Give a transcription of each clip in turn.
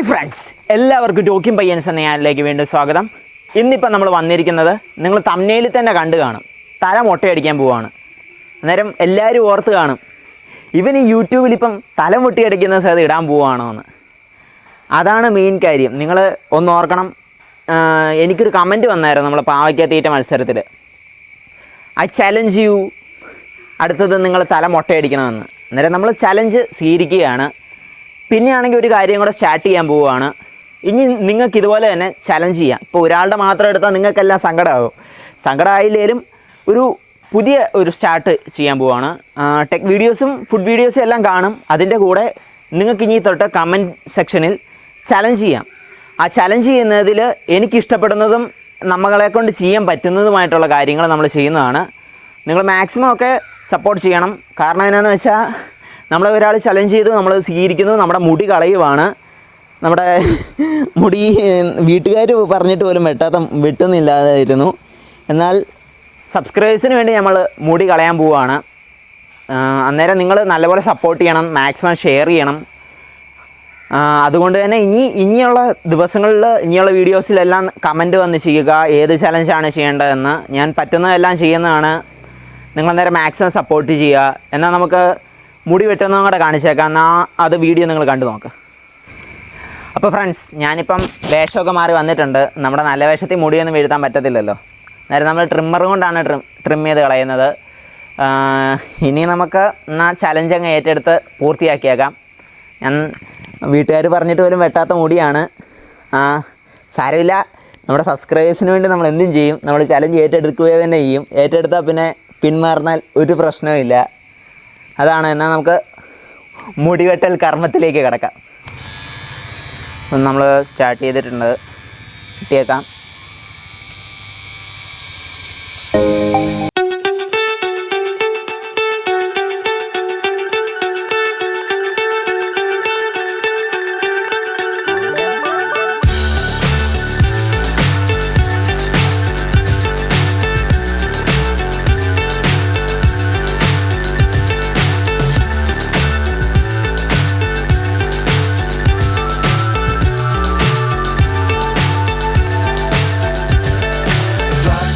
Hi friends എല്ലാവർക്കും talking Payyans എന്ന ചാനലിലേക്ക് വീണ്ടും സ്വാഗതം. ഇന്നിപ്പം നമ്മൾ വന്നിരിക്കുന്നത് നിങ്ങൾ തമ്മനയിൽ തന്നെ കണ്ടു കാണും. തല മുട്ടയടിക്കാൻ പോവാണ്. അന്നേരം എല്ലാവരും ഓർത്ത് കാണും. ഇവൻ ഈ യൂട്യൂബിൽ ഇപ്പം തല മുട്ടിയടിക്കുന്ന സ്ഥലത്ത് ഇടാൻ പോവുകയാണോ എന്ന്. അതാണ് മെയിൻ കാര്യം. നിങ്ങൾ ഒന്ന് ഓർക്കണം. എനിക്കൊരു കമന്റ് വന്നായിരുന്നു നമ്മളെ പാവയ്ക്ക തീറ്റ മത്സരത്തിൽ. ഐ ചലഞ്ച് യു അടുത്തത് നിങ്ങൾ തല മുട്ടയടിക്കണമെന്ന്. അന്നേരം നമ്മൾ ചലഞ്ച് സ്വീകരിക്കുകയാണ്. പിന്നെയാണെങ്കിൽ ഒരു കാര്യം കൂടെ സ്റ്റാർട്ട് ചെയ്യാൻ പോവുകയാണ്. ഇനി നിങ്ങൾക്ക് ഇതുപോലെ തന്നെ ചലഞ്ച് ചെയ്യാം. ഇപ്പോൾ ഒരാളുടെ മാത്രം എടുത്താൽ നിങ്ങൾക്കെല്ലാം സങ്കടമാകും സങ്കടമായില്ലേലും ഒരു പുതിയ ഒരു സ്റ്റാർട്ട് ചെയ്യാൻ പോവുകയാണ്. ടെക് വീഡിയോസും ഫുഡ് വീഡിയോസും എല്ലാം കാണും. അതിന്റെ കൂടെ നിങ്ങൾക്ക് ഇനി തൊട്ട് കമന്റ് സെക്ഷനിൽ ചലഞ്ച് ചെയ്യാം. ആ ചലഞ്ച് ചെയ്യുന്നതിൽ എനിക്കിഷ്ടപ്പെടുന്നതും നമ്മളെ കൊണ്ട് ചെയ്യാൻ പറ്റുന്നതുമായിട്ടുള്ള കാര്യങ്ങൾ നമ്മൾ ചെയ്യുന്നതാണ്. നിങ്ങൾ മാക്സിമം ഒക്കെ സപ്പോർട്ട് ചെയ്യണം. കാരണം എന്നാന്ന് വെച്ചാൽ നമ്മളെ ഒരാൾ ചലഞ്ച് ചെയ്തു നമ്മൾ സ്വീകരിക്കുന്നു നമ്മുടെ മുടി കളയുവാണ്. നമ്മുടെ മുടി വീട്ടുകാർ പറഞ്ഞിട്ട് പോലും വെട്ടാത്ത വെട്ടുന്നില്ലാതായിരുന്നു. എന്നാൽ സബ്സ്ക്രൈബേഴ്സിന് വേണ്ടി നമ്മൾ മുടി കളയാൻ പോവുകയാണ് അന്നേരം നിങ്ങൾ നല്ലപോലെ സപ്പോർട്ട് ചെയ്യണം മാക്സിമം ഷെയർ ചെയ്യണം. അതുകൊണ്ട് തന്നെ ഇനി ഇനിയുള്ള ദിവസങ്ങളിൽ ഇനിയുള്ള വീഡിയോസിലെല്ലാം കമന്റ് വന്ന് ചെയ്യുക ഏത് ചലഞ്ചാണ് ചെയ്യേണ്ടതെന്ന്. ഞാൻ പറ്റുന്നതെല്ലാം ചെയ്യുന്നതാണ്. നിങ്ങൾ അന്നേരം മാക്സിമം സപ്പോർട്ട് ചെയ്യുക. എന്നാൽ നമുക്ക് മുടി വെട്ടുന്നതും കൂടെ കാണിച്ചേക്കാം. എന്നാൽ അത് വീഡിയോ നിങ്ങൾ കണ്ടു നോക്ക്. അപ്പോൾ ഫ്രണ്ട്സ് ഞാനിപ്പം വേഷമൊക്കെ മാറി വന്നിട്ടുണ്ട്. നമ്മുടെ നല്ല വേഷത്തിൽ മുടിയൊന്നും വീഴ്ത്താൻ പറ്റത്തില്ലല്ലോ. നേരെ നമ്മൾ ട്രിമ്മർ കൊണ്ടാണ് ട്രിം ട്രിം ചെയ്ത് കളയുന്നത്. ഇനി നമുക്ക് എന്നാൽ ചലഞ്ച് അങ്ങ് ഏറ്റെടുത്ത് പൂർത്തിയാക്കിയേക്കാം. ഞാൻ വീട്ടുകാർ പറഞ്ഞിട്ട് പോലും വെട്ടാത്ത മുടിയാണ്. സാരമില്ല. നമ്മുടെ സബ്സ്ക്രൈബേഴ്സിന് വേണ്ടി നമ്മൾ എന്തും ചെയ്യും. നമ്മൾ ചലഞ്ച് ഏറ്റെടുക്കുക തന്നെ ചെയ്യും. ഏറ്റെടുത്താൽ പിന്നെ പിന്മാറുന്നാൽ ഒരു പ്രശ്നവുമില്ല. അതാണ്. എന്നാൽ നമുക്ക് മുടിവെട്ടൽ കർമ്മത്തിലേക്ക് കിടക്കാം. നമ്മൾ സ്റ്റാർട്ട് ചെയ്തിട്ടുണ്ട്. കിട്ടിയേക്കാം.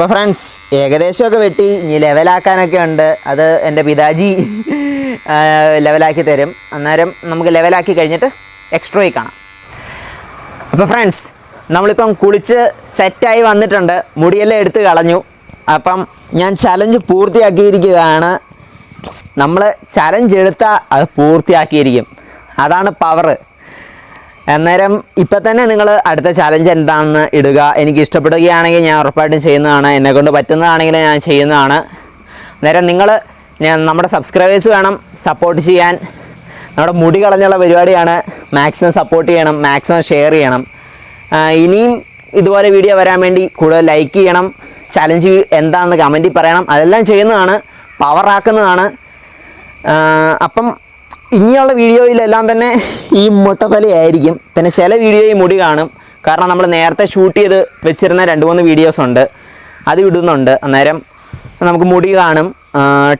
അപ്പോൾ ഫ്രണ്ട്സ് ഏകദേശമൊക്കെ വെട്ടി. ഇനി ലെവലാക്കാനൊക്കെ ഉണ്ട്. അത് എന്റെ പിതാജി ലെവലാക്കി തരും. അന്നേരം നമുക്ക് ലെവലാക്കി കഴിഞ്ഞിട്ട് എക്സ്ട്രോയിൽ കാണാം. അപ്പോൾ ഫ്രണ്ട്സ് നമ്മളിപ്പം കുളിച്ച് സെറ്റായി വന്നിട്ടുണ്ട്. മുടിയെല്ലാം എടുത്ത് കളഞ്ഞു. അപ്പം ഞാൻ ചലഞ്ച് പൂർത്തിയാക്കിയിരിക്കുകയാണ്. നമ്മൾ ചലഞ്ച് എടുത്താൽ അത് പൂർത്തിയാക്കിയിരിക്കും. അതാണ് പവറ് അന്നേരം ഇപ്പം തന്നെ നിങ്ങൾ അടുത്ത ചലഞ്ച് എന്താണെന്ന് ഇടുക. എനിക്ക് ഇഷ്ടപ്പെടുകയാണെങ്കിൽ ഞാൻ ഉറപ്പായിട്ടും ചെയ്യുന്നതാണ്. എന്നെക്കൊണ്ട് പറ്റുന്നതാണെങ്കിൽ ഞാൻ ചെയ്യുന്നതാണ്. അന്നേരം നിങ്ങൾ ഞാൻ നമ്മുടെ സബ്സ്ക്രൈബേഴ്സ് വേണം സപ്പോർട്ട് ചെയ്യാൻ. നമ്മുടെ മുടി കളഞ്ഞുള്ള പരിപാടിയാണ്. മാക്സിമം സപ്പോർട്ട് ചെയ്യണം. മാക്സിമം ഷെയർ ചെയ്യണം. ഇനിയും ഇതുപോലെ വീഡിയോ വരാൻ വേണ്ടി കൂടുതൽ ലൈക്ക് ചെയ്യണം. ചലഞ്ച് എന്താണെന്ന് കമന്റിൽ പറയണം. അതെല്ലാം ചെയ്യുന്നതാണ്. പവറാക്കുന്നതാണ് അപ്പം ഇനിയുള്ള വീഡിയോയിലെല്ലാം തന്നെ ഈ മുട്ടത്തലയായിരിക്കും. പിന്നെ ചില വീഡിയോയിൽ മുടി കാണും. കാരണം നമ്മൾ നേരത്തെ ഷൂട്ട് ചെയ്ത് വെച്ചിരുന്ന രണ്ട് മൂന്ന് വീഡിയോസ് ഉണ്ട്. അത് ഇടുന്നുണ്ട്. അന്നേരം നമുക്ക് മുടി കാണും.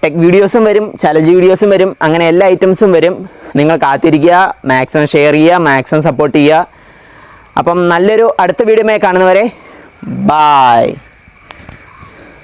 ടെക് വീഡിയോസും വരും ചലഞ്ച് വീഡിയോസും വരും അങ്ങനെ എല്ലാ ഐറ്റംസും വരും. നിങ്ങൾ കാത്തിരിക്കുക മാക്സിമം ഷെയർ ചെയ്യുക മാക്സിമം സപ്പോർട്ട് ചെയ്യുക. അപ്പം നല്ലൊരു അടുത്ത വീഡിയോമായി കാണുന്നവരെ ബായ്